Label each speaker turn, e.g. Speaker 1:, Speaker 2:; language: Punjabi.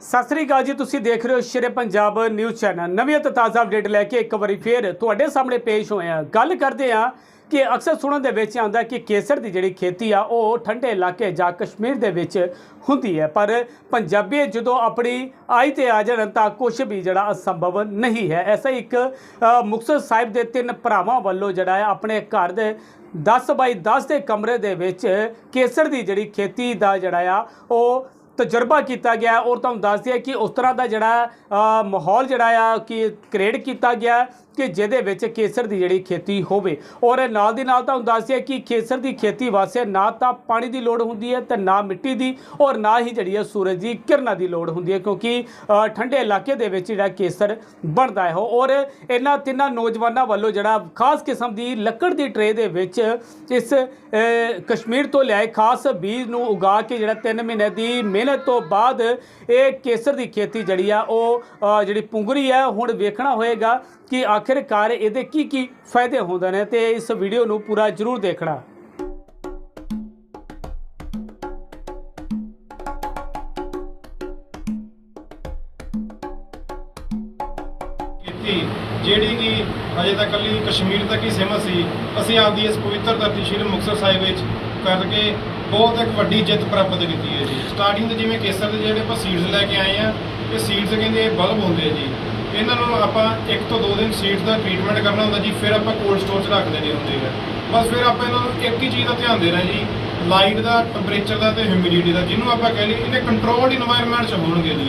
Speaker 1: ਸਤਿ ਸ੍ਰੀ ਅਕਾਲ ਜੀ, ਤੁਸੀਂ ਦੇਖ ਰਹੇ ਹੋ ਸ਼ੇਰੇ ਪੰਜਾਬ ਨਿਊਜ਼ ਚੈਨਲ। ਨਵੀਂ ਅਤੇ ਤਾਜ਼ਾ ਅਪਡੇਟ ਲੈ ਕੇ ਇੱਕ ਵਾਰੀ ਫੇਰ ਤੁਹਾਡੇ ਸਾਹਮਣੇ ਪੇਸ਼ ਹੋਏ ਆ ਗੱਲ ਕਰਦੇ ਆ ਕਿ ਅਕਸਰ ਸੁਣਨ ਦੇ ਵਿੱਚ ਆਉਂਦਾ ਕਿ ਕੇਸਰ ਦੀ ਜਿਹੜੀ ਖੇਤੀ ਆ, ਉਹ ਠੰਡੇ ਇਲਾਕੇ ਜਾਂ ਕਸ਼ਮੀਰ ਦੇ ਵਿੱਚ ਹੁੰਦੀ ਹੈ। ਪਰ ਪੰਜਾਬੀ ਜਦੋਂ ਆਪਣੀ ਆਈ ਤੇ ਆ ਜਾਣ ਤਾਂ ਕੁਝ ਵੀ ਜਿਹੜਾ ਅਸੰਭਵ ਨਹੀਂ ਹੈ। ਐਸਾ ਹੀ ਇੱਕ ਮੁਕਤਸਰ ਸਾਹਿਬ ਦੇ ਤਿੰਨ ਭਰਾਵਾਂ ਵੱਲੋਂ ਜਿਹੜਾ ਹੈ ਆਪਣੇ ਘਰ ਦੇ 10 ਬਾਈ 10 ਦੇ ਕਮਰੇ ਦੇ ਵਿੱਚ ਕੇਸਰ ਦੀ ਜਿਹੜੀ ਖੇਤੀ ਦਾ ਜਿਹੜਾ ਆ, ਉਹ ਤਜਰਬਾ ਕੀਤਾ ਗਿਆ ਔਰ ਤੁਹਾਨੂੰ ਦੱਸ ਦਈਏ ਕਿ ਉਸ ਤਰ੍ਹਾਂ ਦਾ ਜਿਹੜਾ ਮਾਹੌਲ ਜਿਹੜਾ ਆ ਕਿ ਕ੍ਰੀਏਟ ਕੀਤਾ ਗਿਆ ਕਿ ਜਿਹਦੇ ਵਿੱਚ ਕੇਸਰ ਦੀ ਜਿਹੜੀ ਖੇਤੀ ਹੋਵੇ। ਔਰ ਨਾਲ ਦੀ ਨਾਲ ਤੁਹਾਨੂੰ ਦੱਸ ਦਈਏ ਕਿ ਕੇਸਰ ਦੀ ਖੇਤੀ ਵਾਸਤੇ ਨਾ ਤਾਂ ਪਾਣੀ ਦੀ ਲੋੜ ਹੁੰਦੀ ਹੈ ਤੇ ਨਾ ਮਿੱਟੀ ਦੀ ਔਰ ਨਾ ਹੀ ਜਿਹੜੀ ਹੈ ਸੂਰਜ ਦੀ ਕਿਰਨਾਂ ਦੀ ਲੋੜ ਹੁੰਦੀ ਹੈ ਕਿਉਂਕਿ ਠੰਡੇ ਇਲਾਕੇ ਦੇ ਵਿੱਚ ਜਿਹੜਾ ਕੇਸਰ ਬਣਦਾ ਹੈ। ਔਰ ਇਹਨਾਂ ਤਿੰਨਾਂ ਨੌਜਵਾਨਾਂ ਵੱਲੋਂ ਜਿਹੜਾ ਖਾਸ ਕਿਸਮ ਦੀ ਲੱਕੜ ਦੀ ਟਰੇ ਦੇ ਵਿੱਚ ਇਸ ਕਸ਼ਮੀਰ ਤੋਂ ਲਿਆਏ ਖਾਸ ਬੀਜ ਨੂੰ ਉਗਾ ਕੇ ਜਿਹੜਾ 3 ਮਹੀਨੇ ਦੀ ਮਿਹਨਤ ਤੋਂ ਬਾਅਦ ਇਹ ਕੇਸਰ ਦੀ ਖੇਤੀ ਜਿਹੜੀ ਆ, ਉਹ ਜਿਹੜੀ ਪੁੰਗਰੀ ਹੈ ਹੁਣ ਵੇਖਣਾ ਹੋਏਗਾ ਕਿ ਆਖਿਰਕਾਰ ਇਹਦੇ ਕੀ ਕੀ ਫਾਇਦੇ ਹੁੰਦੇ ਨੇ ਤੇ ਇਸ ਵੀਡੀਓ ਨੂੰ ਪੂਰਾ ਜ਼ਰੂਰ ਦੇਖਣਾ।
Speaker 2: ਜਿਹੜੀ ਕਿ ਅਜੇ ਤੱਕ ਕੱਲੀ ਕਸ਼ਮੀਰ ਤੱਕ ਹੀ ਸੀਮਤ ਸੀ, ਅਸੀਂ ਆਪਦੀ ਇਸ ਪਵਿੱਤਰ ਧਰਤੀ ਸ਼੍ਰੀ ਮੁਕਤਸਰ ਸਾਹਿਬ ਵਿੱਚ ਕਰਕੇ ਬਹੁਤ ਇੱਕ ਵੱਡੀ ਜਿੱਤ ਪ੍ਰਾਪਤ ਕੀਤੀ ਹੈ ਜੀ। ਸਟਾਰਟਿੰਗ ਦੇ ਜਿਵੇਂ ਕੇਸਰ ਦੇ ਜਿਹੜੇ ਆਪਾਂ ਸੀਡਸ ਲੈ ਕੇ ਆਏ ਆ, ਇਹ ਸੀਡਸ ਕਹਿੰਦੇ ਇਹ ਬਲਬ ਹੁੰਦੇ ਆ ਜੀ। ਇਹਨਾਂ ਨੂੰ ਆਪਾਂ ਇੱਕ ਤੋਂ ਦੋ ਦਿਨ ਸੀਡਸ ਦਾ ਟ੍ਰੀਟਮੈਂਟ ਕਰਨਾ ਹੁੰਦਾ ਜੀ, ਫਿਰ ਆਪਾਂ ਕੋਲਡ ਸਟੋਰ 'ਚ ਰੱਖ ਦੇਣੇ ਹੁੰਦੇ ਆ। ਬਸ ਫਿਰ ਆਪਾਂ ਇਹਨਾਂ ਨੂੰ ਇੱਕ ਹੀ ਚੀਜ਼ ਦਾ ਧਿਆਨ ਦੇਣਾ ਜੀ ਲਾਈਟ ਦਾ ਟੈਂਪਰੇਚਰ ਦਾ ਤੇ ਹਿਊਮਿਡਿਟੀ ਦਾ, ਜਿਹਨੂੰ ਆਪਾਂ ਕਹਿ ਲਈਏ ਇਹਨੇ ਕੰਟਰੋਲਡ ਇਨਵਾਇਰਨਮੈਂਟ 'ਚ ਹੋਣਗੇ ਜੀ।